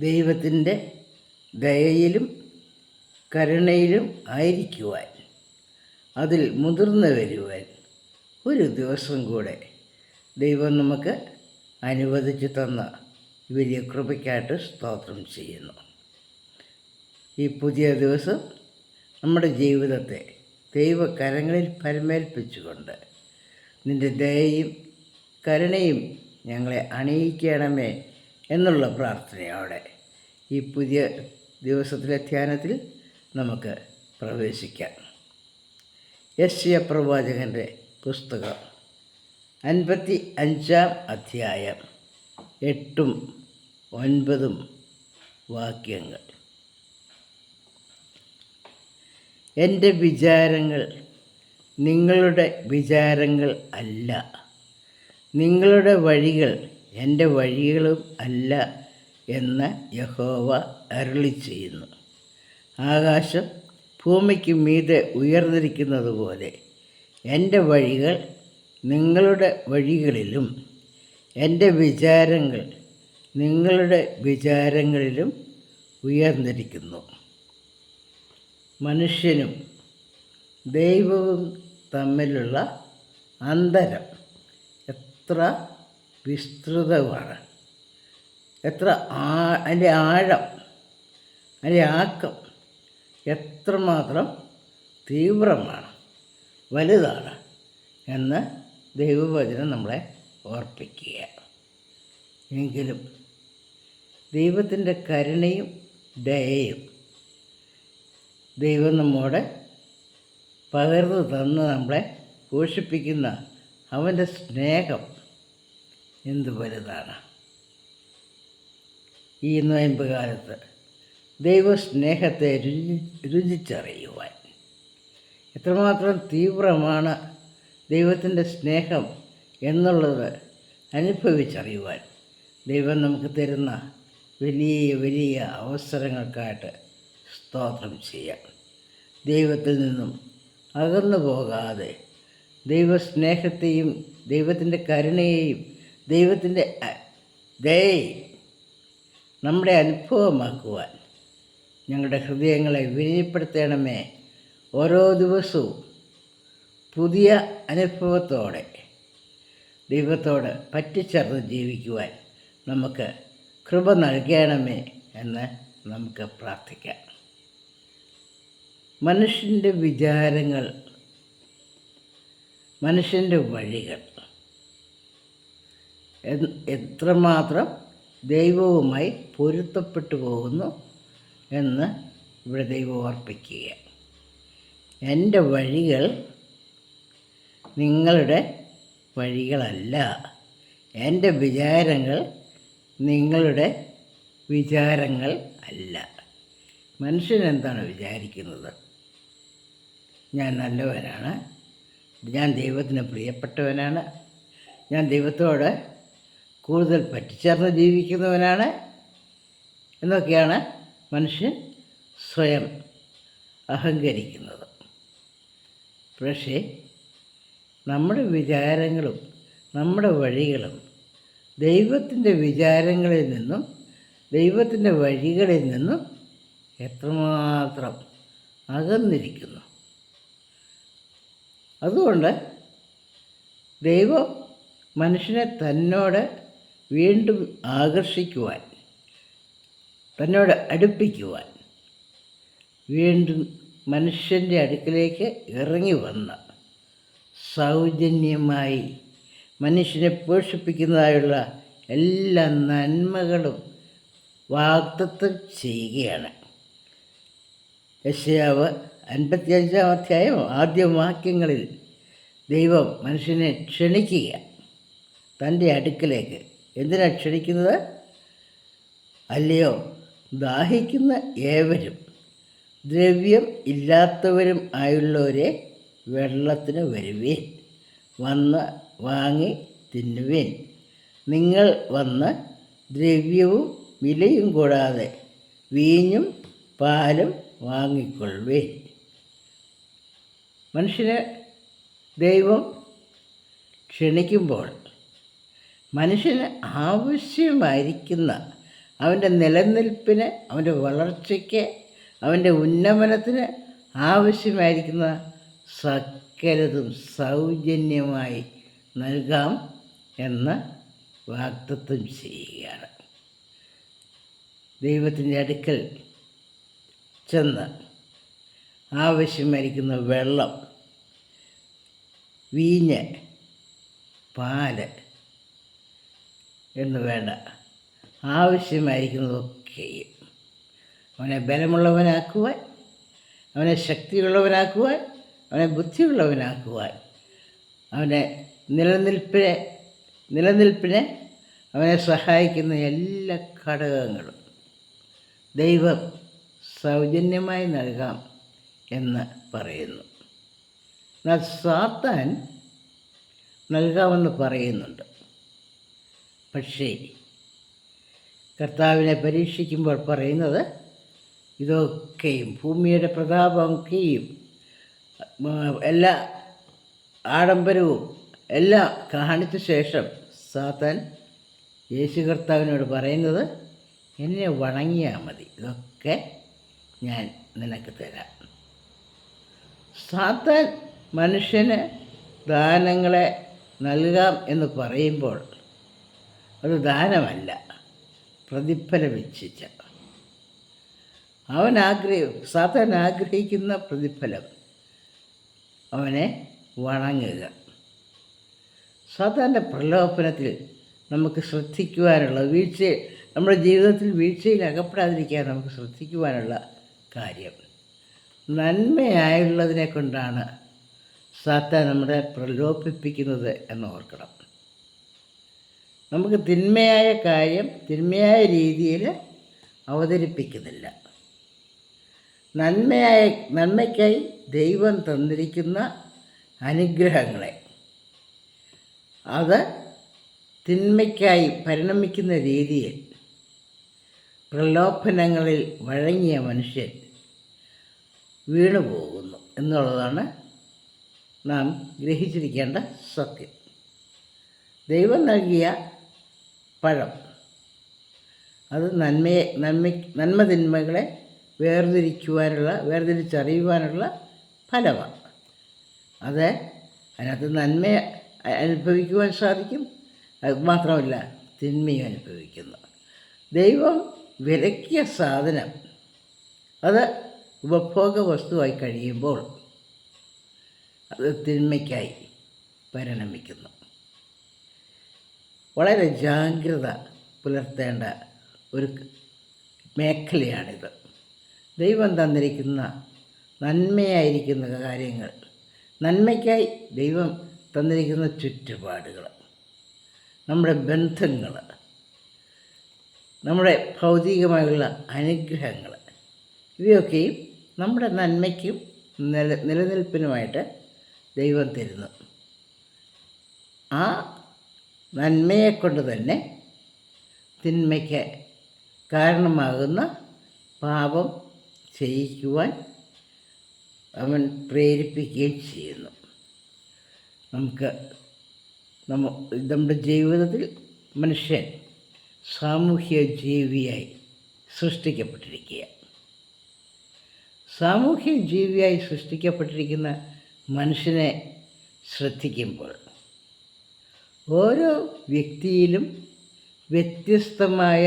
ദൈവത്തിന്റെ ദയയിലും കരുണയിലും ആയിരിക്കുവാൻ അതിൽ മുതിർന്നു വരുവാൻ ഒരു ദിവസം കൂടെ ദൈവം നമുക്ക് അനുവദിച്ചു തന്ന വലിയ കൃപയ്ക്കായിട്ട് സ്തോത്രം ചെയ്യുന്നു. ഈ പുതിയ ദിവസം നമ്മുടെ ജീവിതത്തെ ദൈവകരങ്ങളിൽ പരമേൽപ്പിച്ചുകൊണ്ട് നിന്റെ ദയയും കരുണയും ഞങ്ങളെ അണിയിക്കണമേ എന്നുള്ള പ്രാർത്ഥനയോടെ ഈ പുതിയ ദിവസത്തിലെ ധ്യാനത്തിൽ നമുക്ക് പ്രവേശിക്കാം. യശ്യ പ്രവാചകന്റെ പുസ്തകം അൻപത്തി അഞ്ചാം അധ്യായം എട്ടും ഒൻപതും വാക്യങ്ങൾ. എന്റെ വിചാരങ്ങൾ നിങ്ങളുടെ വിചാരങ്ങൾ അല്ല. നിങ്ങളുടെ വഴികൾ എന്റെ വഴികളും അല്ല എന്ന് യഹോവ അരുളി ചെയ്യുന്നു. ആകാശം ഭൂമിക്ക് മീതെ ഉയർന്നിരിക്കുന്നത് പോലെ എന്റെ വഴികൾ നിങ്ങളുടെ വഴികളിലും എന്റെ വിചാരങ്ങൾ നിങ്ങളുടെ വിചാരങ്ങളിലും ഉയർന്നിരിക്കുന്നു. മനുഷ്യനും ദൈവവും തമ്മിലുള്ള അന്തരം എത്ര വിസ്തൃതമാണ്. എത്ര ആ അതിന്റെ ആഴം അതിന്റെ ആക്കം എത്രമാത്രം തീവ്രമാണ് വലുതാണ് എന്ന് ദൈവവചനം നമ്മളെ ഓർപ്പിക്കുക. എങ്കിലും ദൈവത്തിന്റെ കരുണയും ദയയും ദൈവം നമ്മോട് പകർന്നു തന്ന് നമ്മളെ പോഷിപ്പിക്കുന്ന അവന്റെ സ്നേഹം എന്ത് വലുതാണ്? ഈ നോയമ്പ് കാലത്ത് ദൈവസ്നേഹത്തെ രുചി രുചിച്ചറിയുവാൻ എത്രമാത്രം തീവ്രമാണ് ദൈവത്തിന്റെ സ്നേഹം എന്നുള്ളത് അനുഭവിച്ചറിയുവാൻ ദൈവം നമുക്ക് തരുന്ന വലിയ വലിയ അവസരങ്ങൾക്കായിട്ട് സ്തോത്രം ചെയ്യാം. ദൈവത്തിൽ നിന്നും അകന്നു പോകാതെ ദൈവസ്നേഹത്തെയും ദൈവത്തിന്റെ കരുണയെയും ദൈവത്തിന്റെ ദയയെയും നമ്മുടെ അനുഭവമാക്കുവാൻ ഞങ്ങളുടെ ഹൃദയങ്ങളെ വിനയപ്പെടുത്തണമേ. ഓരോ ദിവസവും പുതിയ അനുഭവത്തോടെ ദൈവത്തോട് പറ്റിച്ചേർന്ന് ജീവിക്കുവാൻ നമുക്ക് കൃപ നൽകണമേ എന്ന് നമുക്ക് പ്രാർത്ഥിക്കാം. മനുഷ്യന്റെ വിചാരങ്ങൾ മനുഷ്യന്റെ വഴികൾ എത്രമാത്രം ദൈവവുമായി പൊരുത്തപ്പെട്ടു പോകുന്നു എന്ന് ഇവിടെ ദൈവം ഓർപ്പിക്കുക എന്റെ വഴികൾ നിങ്ങളുടെ വഴികളല്ല. എന്റെ വിചാരങ്ങൾ നിങ്ങളുടെ വിചാരങ്ങൾ അല്ല. മനുഷ്യൻ എന്താണ് വിചാരിക്കുന്നത്? ഞാൻ നല്ലവനാണ്. ഞാൻ ദൈവത്തിന് പ്രിയപ്പെട്ടവനാണ്. ഞാൻ ദൈവത്തോട് കൂടുതൽ പറ്റിച്ചേർന്ന് ജീവിക്കുന്നവനാണ് എന്നൊക്കെയാണ് മനുഷ്യൻ സ്വയം അഹങ്കരിക്കുന്നത്. പക്ഷേ നമ്മുടെ വിചാരങ്ങളും നമ്മുടെ വഴികളും ദൈവത്തിന്റെ വിചാരങ്ങളിൽ നിന്നും ദൈവത്തിന്റെ വഴികളിൽ നിന്നും എത്രമാത്രം അകന്നിരിക്കുന്നു. അതുകൊണ്ട് ദൈവം മനുഷ്യനെ തന്നോട് വീണ്ടും ആകർഷിക്കുവാൻ തന്നോട് അടുപ്പിക്കുവാൻ വീണ്ടും മനുഷ്യന്റെ അടുക്കിലേക്ക് ഇറങ്ങി വന്ന സൗജന്യമായി മനുഷ്യനെ പോഷിപ്പിക്കുന്നതായുള്ള എല്ലാ നന്മകളും വാഗ്ദത്തം ചെയ്യുകയാണ്. യശയാവ് അൻപത്തിയഞ്ചാം അധ്യായം ആദ്യ വാക്യങ്ങളിൽ ദൈവം മനുഷ്യനെ ക്ഷണിക്കുക തന്റെ അടുക്കലേക്ക് എന്തിനാ ക്ഷണിക്കുന്നത്? അല്ലയോ ദാഹിക്കുന്ന ഏവരും ദ്രവ്യം ഇല്ലാത്തവരും ആയുള്ളവരെ വെള്ളത്തിന് വരുവീൻ വന്ന് വാങ്ങി തിന്നുവീൻ. നിങ്ങൾ വന്ന് ദ്രവ്യവും വിലയും കൂടാതെ വീഞ്ഞും പാലും വാങ്ങിക്കൊള്ളുവീൻ. മനുഷ്യനെ ദൈവം ക്ഷണിക്കുമ്പോൾ മനുഷ്യന് ആവശ്യമായിരിക്കുന്ന അവന്റെ നിലനിൽപ്പിന് അവന്റെ വളർച്ചയ്ക്ക് അവന്റെ ഉന്നമനത്തിന് ആവശ്യമായിരിക്കുന്ന സകലതും സൗജന്യമായി നൽകാം എന്ന് വാഗ്ദത്വം ചെയ്യുകയാണ്. ദൈവത്തിന്റെ അടുക്കൽ ചെന്ന് ആവശ്യമായിരിക്കുന്ന വെള്ളം വീഞ്ഞ് പാൽ എന്ന് വേണ്ട. ആവശ്യമായിരിക്കുന്നതൊക്കെയും അവനെ ബലമുള്ളവനാക്കുവാൻ അവനെ ശക്തിയുള്ളവനാക്കുവാൻ അവനെ ബുദ്ധിയുള്ളവനാക്കുവാൻ അവനെ നിലനിൽപ്പിനെ നിലനിൽപ്പിനെ അവനെ സഹായിക്കുന്ന എല്ലാ ഘടകങ്ങളും ദൈവം സൗജന്യമായി നൽകാം എന്ന് പറയുന്നു. എന്നാൽ സാത്താൻ നൽകാമെന്ന് പറയുന്നുണ്ട്. പക്ഷേ കർത്താവിനെ പരീക്ഷിക്കുമ്പോൾ പറയുന്നത് ഇതൊക്കെയും ഭൂമിയുടെ പ്രതാപമൊക്കെയും എല്ലാ ആഡംബരവും എല്ലാം കാണിച്ച ശേഷം സാത്താൻ യേശു കർത്താവിനോട് പറയുന്നത് എന്നെ വണങ്ങിയാൽ മതി. ഇതൊക്കെ ഞാൻ നിനക്ക് തരാം. സാത്താൻ മനുഷ്യന് ദാനങ്ങളെ നൽകാം എന്ന് പറയുമ്പോൾ അത് ദാനമല്ല. പ്രതിഫലം ഇച്ഛിച്ച അവൻ ആഗ്രഹ സാധാരണ ആഗ്രഹിക്കുന്ന പ്രതിഫലം. അവനെ വണങ്ങുക. സാത്താന്റെ പ്രലോഭനത്തിൽ നമുക്ക് ശ്രദ്ധിക്കുവാനുള്ള വീഴ്ച നമ്മുടെ ജീവിതത്തിൽ വീഴ്ചയിൽ അകപ്പെടാതിരിക്കാൻ നമുക്ക് ശ്രദ്ധിക്കുവാനുള്ള കാര്യം. നന്മയായുള്ളതിനെ കൊണ്ടാണ് സാത്താൻ നമ്മളെ പ്രലോഭിപ്പിക്കുന്നത് എന്ന് ഓർക്കണം. നമുക്ക് തിന്മയായ കാര്യം തിന്മയായ രീതിയിൽ അവതരിപ്പിക്കുന്നില്ല. നന്മയായ നന്മയ്ക്കായി ദൈവം തന്നിരിക്കുന്ന അനുഗ്രഹങ്ങളെ. അത് തിന്മയ്ക്കായി പരിണമിക്കുന്ന രീതിയിൽ പ്രലോഭനങ്ങളിൽ വഴങ്ങിയ മനുഷ്യൻ വീണുപോകുന്നു എന്നുള്ളതാണ് നാം ഗ്രഹിച്ചിരിക്കേണ്ട സത്യം. ദൈവം നൽകിയ പഴം. അത് നന്മയെ നന്മ നന്മ തിന്മകളെ വേർതിരിക്കുവാനുള്ള വേർതിരിച്ചറിയുവാനുള്ള ഫലമാണ്. അത് അതിനകത്ത് നന്മ അനുഭവിക്കുവാൻ സാധിക്കും. അത് മാത്രമല്ല തിന്മയും അനുഭവിക്കുന്നു. ദൈവം വിലക്കിയ സാധനം അത് ഉപഭോഗ വസ്തുവായി കഴിയുമ്പോൾ അത് തിന്മയ്ക്കായി പരിണമിക്കുന്നു. വളരെ ജാഗ്രത പുലർത്തേണ്ട ഒരു മേഖലയാണിത്. ദൈവം തന്നിരിക്കുന്ന നന്മയായിരിക്കുന്ന കാര്യങ്ങൾ നന്മയ്ക്കായി ദൈവം തന്നിരിക്കുന്ന ചുറ്റുപാടുകൾ നമ്മുടെ ബന്ധങ്ങൾ നമ്മുടെ ഭൗതികമായുള്ള അനുഗ്രഹങ്ങൾ ഇവയൊക്കെയും നമ്മുടെ നന്മയ്ക്കും നില നിലനിൽപ്പിനുമായിട്ട് ദൈവം തരുന്നു. ആ നന്മയെക്കൊണ്ട് തന്നെ തിന്മയ്ക്ക് കാരണമാകുന്ന പാപം ചെയ്യിക്കുവാൻ അവൻ പ്രേരിപ്പിക്കുകയും ചെയ്യുന്നു. നമുക്ക് നമ്മ നമ്മുടെ ജീവിതത്തിൽ മനുഷ്യൻ സാമൂഹ്യ ജീവിയായി സൃഷ്ടിക്കപ്പെട്ടിരിക്കുക സാമൂഹ്യ ജീവിയായി സൃഷ്ടിക്കപ്പെട്ടിരിക്കുന്ന മനുഷ്യനെ ശ്രദ്ധിക്കുമ്പോൾ ഓരോ വ്യക്തിയിലും വ്യത്യസ്തമായ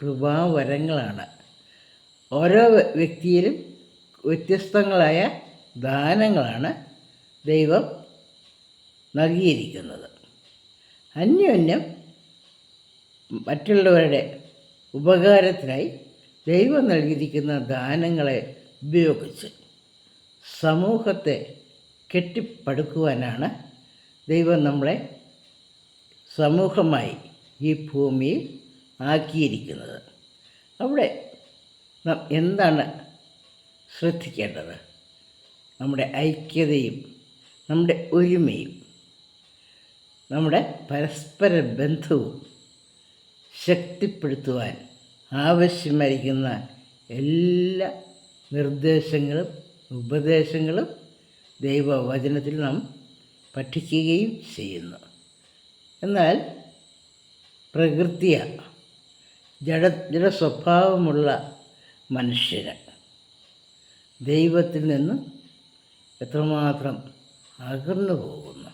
കൃപാവരങ്ങളാണ്. ഓരോ വ്യക്തിയിലും വ്യത്യസ്തങ്ങളായ ദാനങ്ങളാണ് ദൈവം നൽകിയിരിക്കുന്നത്. അന്യോന്യം മറ്റുള്ളവരുടെ ഉപകാരത്തിനായി ദൈവം നൽകിയിരിക്കുന്ന ദാനങ്ങളെ ഉപയോഗിച്ച് സമൂഹത്തെ കെട്ടിപ്പടുക്കുവാനാണ് ദൈവം നമ്മളെ സമൂഹമായി ഈ ഭൂമിയിൽ ആക്കിയിരിക്കുന്നത്. അവിടെ നാം എന്താണ് ശ്രദ്ധിക്കേണ്ടത്? നമ്മുടെ ഐക്യതയും നമ്മുടെ ഒരുമയും നമ്മുടെ പരസ്പര ബന്ധവും ശക്തിപ്പെടുത്തുവാൻ ആവശ്യമായിരിക്കുന്ന എല്ലാ നിർദ്ദേശങ്ങളും ഉപദേശങ്ങളും ദൈവവചനത്തിൽ നാം പഠിക്കുകയും ചെയ്യുന്നു. എന്നാൽ പ്രകൃതിയ ജഡ ജഡസ്വഭാവമുള്ള മനുഷ്യന് ദൈവത്തിൽ നിന്ന് എത്രമാത്രം അകന്നു പോകുന്നു?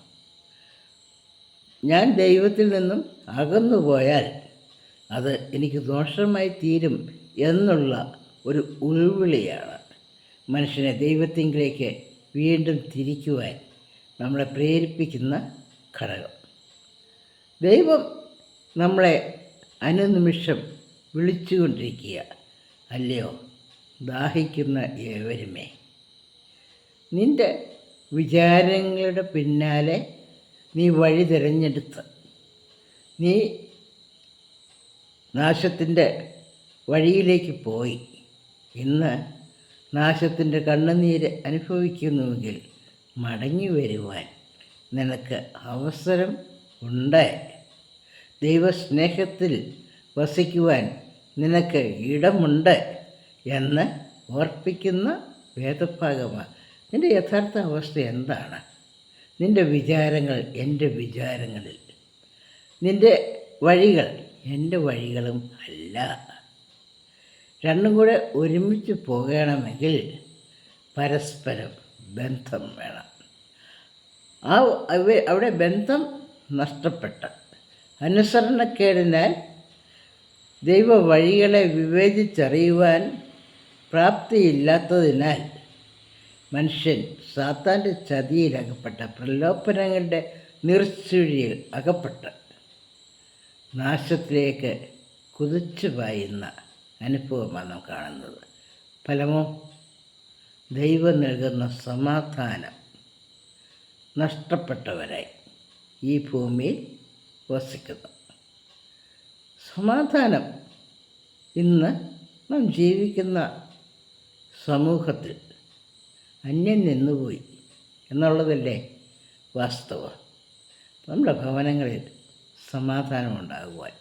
ഞാൻ ദൈവത്തിൽ നിന്നും അകന്നു പോയാൽ അത് എനിക്ക് ദോഷമായി തീരും എന്നുള്ള ഒരു ഉൾവിളിയാണ് മനുഷ്യനെ ദൈവത്തിങ്കിലേക്ക് വീണ്ടും തിരിക്കുവാൻ നമ്മളെ പ്രേരിപ്പിക്കുന്ന ഘടകം. ദൈവം നമ്മളെ അനുനിമിഷം വിളിച്ചുകൊണ്ടിരിക്കുക. അല്ലയോ? ദാഹിക്കുന്ന ഏവരുമേ. നിന്റെ വിചാരങ്ങളുടെ പിന്നാലെ നീ വഴി തിരഞ്ഞെടുത്ത്. നീ നാശത്തിന്റെ വഴിയിലേക്ക് പോയി. ഇന്ന് നാശത്തിന്റെ കണ്ണുനീര് അനുഭവിക്കുന്നുവെങ്കിൽ മടങ്ങി വരുവാൻ നിനക്ക് അവസരം ഉണ്ട്. ദൈവസ്നേഹത്തിൽ വസിക്കുവാൻ നിനക്ക് ഇടമുണ്ട് എന്ന് ഓർപ്പിക്കുന്ന വേദഭാഗമാണ്. നിന്റെ യഥാർത്ഥ അവസ്ഥ എന്താണ്? നിന്റെ വിചാരങ്ങൾ എന്റെ വിചാരങ്ങളിൽ. നിന്റെ വഴികൾ എന്റെ വഴികളും അല്ല. രണ്ടും കൂടെ ഒരുമിച്ച് പോകണമെങ്കിൽ പരസ്പരം ബന്ധം വേണം. ആ അവിടെ ബന്ധം നഷ്ടപ്പെട്ട അനുസരണക്കേടിനാൽ ദൈവ വഴികളെ വിവേചിച്ചറിയുവാൻ പ്രാപ്തിയില്ലാത്തതിനാൽ മനുഷ്യൻ സാത്താന്റെ ചതിയിൽ അകപ്പെട്ട പ്രലോഭനങ്ങളുടെ നിർച്ചുഴിയിൽ അകപ്പെട്ട് നാശത്തിലേക്ക് കുതിച്ചു പായുന്ന അനുഭവമാണ് നാം കാണുന്നത്. ഫലമോ? ദൈവം നൽകുന്ന സമാധാനം നഷ്ടപ്പെട്ടവരായി ഈ ഭൂമിയിൽ വസിക്കുന്നു. സമാധാനം. ഇന്ന് നാം ജീവിക്കുന്ന സമൂഹത്തിൽ അന്യം നിന്നുപോയി എന്നുള്ളതല്ലേ വാസ്തവം. നമ്മുടെ ഭവനങ്ങളിൽ സമാധാനമുണ്ടാകുവാൻ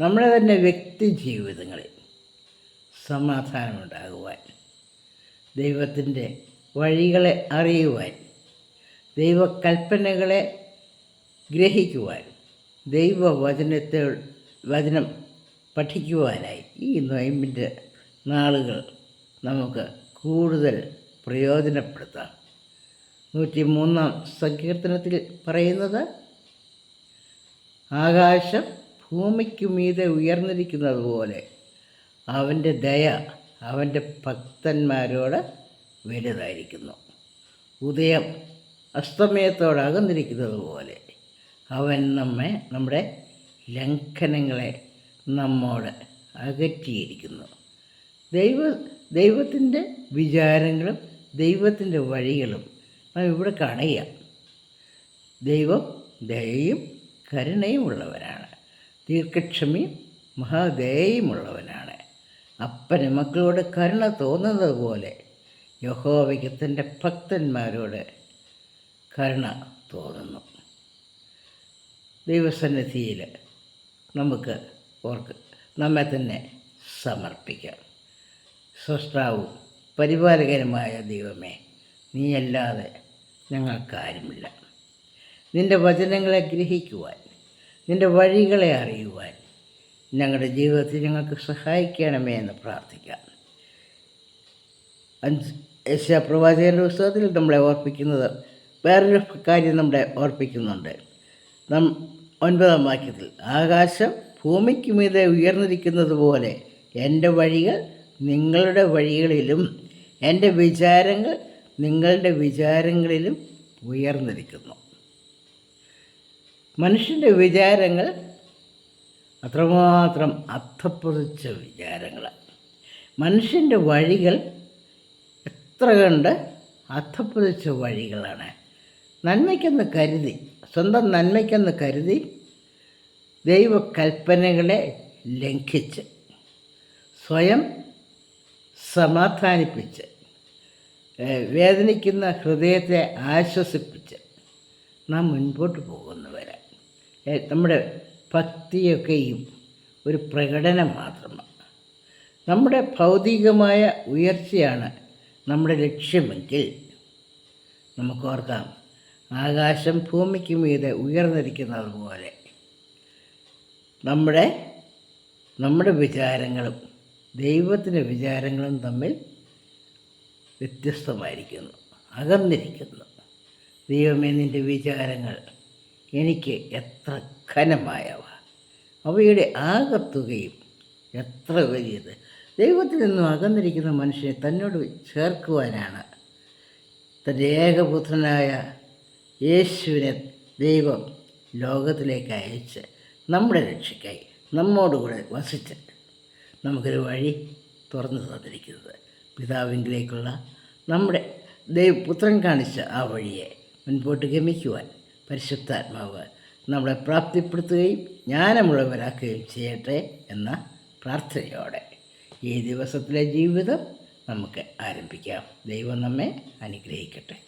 നമ്മുടെ തന്നെ വ്യക്തി ജീവിതങ്ങളിൽ സമാധാനമുണ്ടാകുവാൻ ദൈവത്തിന്റെ വഴികളെ അറിയുവാൻ ദൈവകൽപ്പനകളെ ഗ്രഹിക്കുവാൻ ദൈവവചനത്തെ വചനം പഠിക്കുവാനായി ഈ നൊയമ്പിന്റെ നാളുകൾ നമുക്ക് കൂടുതൽ പ്രയോജനപ്പെടുത്താം. നൂറ്റി മൂന്നാം സങ്കീർത്തനത്തിൽ പറയുന്നത് ആകാശം ഭൂമിക്കുമീതെ ഉയർന്നിരിക്കുന്നത് പോലെ അവന്റെ ദയ അവന്റെ ഭക്തന്മാരോട് വലുതായിരിക്കുന്നു. ഉദയം അസ്തമയത്തോട് അകന്നിരിക്കുന്നത് പോലെ അവൻ നമ്മെ നമ്മുടെ ലംഘനങ്ങളെ നമ്മോട് അകറ്റിയിരിക്കുന്നു. ദൈവ ദൈവത്തിന്റെ വിചാരങ്ങളും ദൈവത്തിന്റെ വഴികളും നാം ഇവിടെ കാണുക ദൈവം ദയയും കരുണയും ഉള്ളവനാണ്. ദീർഘക്ഷമയും മഹാദയയുമുള്ളവനാണ്. അപ്പന് മക്കളോട് കരുണ തോന്നുന്നത് പോലെ യഹോവയ്ക്ക് തന്റെ ഭക്തന്മാരോട് കരുണ തോന്നുന്നു. ദൈവസന്നിധിയിൽ നമുക്ക് ഓർക്ക് നമ്മെ തന്നെ സമർപ്പിക്കാം. സൃഷ്ടാവും പരിപാലകനുമായ ദൈവമേ നീയല്ലാതെ ഞങ്ങൾക്കാരുമില്ല നിന്റെ വചനങ്ങളെ ഗ്രഹിക്കുവാൻ നിന്റെ വഴികളെ അറിയുവാൻ ഞങ്ങളുടെ ജീവിതത്തിൽ ഞങ്ങൾക്ക് സഹായിക്കണമേ എന്ന് പ്രാർത്ഥിക്കാം. അഞ്ച് യശ പ്രവാചകന്റെ പുസ്തകത്തിൽ നമ്മളെ ഓർപ്പിക്കുന്നത് വേറൊരു കാര്യം നമ്മളെ ഓർപ്പിക്കുന്നുണ്ട്. നം ഒൻപതാം വാക്യത്തിൽ ആകാശം ഭൂമിക്ക് മീതെ ഉയർന്നിരിക്കുന്നത് പോലെ എന്റെ വഴികൾ നിങ്ങളുടെ വഴികളിലും എന്റെ വിചാരങ്ങൾ നിങ്ങളുടെ വിചാരങ്ങളിലും ഉയർന്നിരിക്കുന്നു. മനുഷ്യന്റെ വിചാരങ്ങൾ അത്രമാത്രം അർത്ഥപ്പൊതിച്ച വിചാരങ്ങളാണ് മനുഷ്യന്റെ വഴികൾ എത്ര കണ്ട് അർത്ഥപ്പൊതിച്ച വഴികളാണ്. നന്മയ്ക്കെന്ന് കരുതി സ്വന്തം നന്മയ്ക്കെന്ന് കരുതി ദൈവകൽപ്പനകളെ ലംഘിച്ച് സ്വയം സമാധാനിപ്പിച്ച് വേദനിക്കുന്ന ഹൃദയത്തെ ആശ്വസിപ്പിച്ച് നാം മുൻപോട്ട് പോകുന്നവരെ. നമ്മുടെ ഭക്തിയൊക്കെയും ഒരു പ്രകടനം മാത്രമാണ്. നമ്മുടെ ഭൗതികമായ ഉയർച്ചയാണ് നമ്മുടെ ലക്ഷ്യമെങ്കിൽ നമുക്ക് ഓർക്കാം ആകാശം ഭൂമിക്ക് മീതെ ഉയർന്നിരിക്കുന്നത് പോലെ. നമ്മുടെ നമ്മുടെ വിചാരങ്ങളും ദൈവത്തിന്റെ വിചാരങ്ങളും തമ്മിൽ വ്യത്യസ്തമായിരിക്കുന്നു അകന്നിരിക്കുന്നു. ദൈവമേ നിന്റെ വിചാരങ്ങൾ എനിക്ക് എത്ര ഘനമായവ. അവയുടെ ആകത്തുകയും എത്ര വലിയത്. ദൈവത്തിൽ നിന്നും അകന്നിരിക്കുന്ന മനുഷ്യനെ തന്നോട് ചേർക്കുവാനാണ്. തന്റെ ഏകപുത്രനായ യേശുവിനെ ദൈവം ലോകത്തിലേക്ക് അയച്ച് നമ്മുടെ രക്ഷയ്ക്കായി നമ്മോടുകൂടെ വസിച്ച് നമുക്കൊരു വഴി തുറന്നു തന്നിരിക്കുന്നത്. പിതാവിങ്കിലേക്കുള്ള നമ്മുടെ ദൈവപുത്രൻ കാണിച്ച ആ വഴിയെ മുൻപോട്ട് ഗമിക്കുവാൻ പരിശുദ്ധാത്മാവ് നമ്മളെ പ്രാപ്തിപ്പെടുത്തുകയും ജ്ഞാനമുള്ളവരാക്കുകയും ചെയ്യട്ടെ എന്ന പ്രാർത്ഥനയോടെ ഈ ദിവസത്തിലെ ജീവിതം നമുക്ക് ആരംഭിക്കാം. ദൈവം നമ്മെ അനുഗ്രഹിക്കട്ടെ.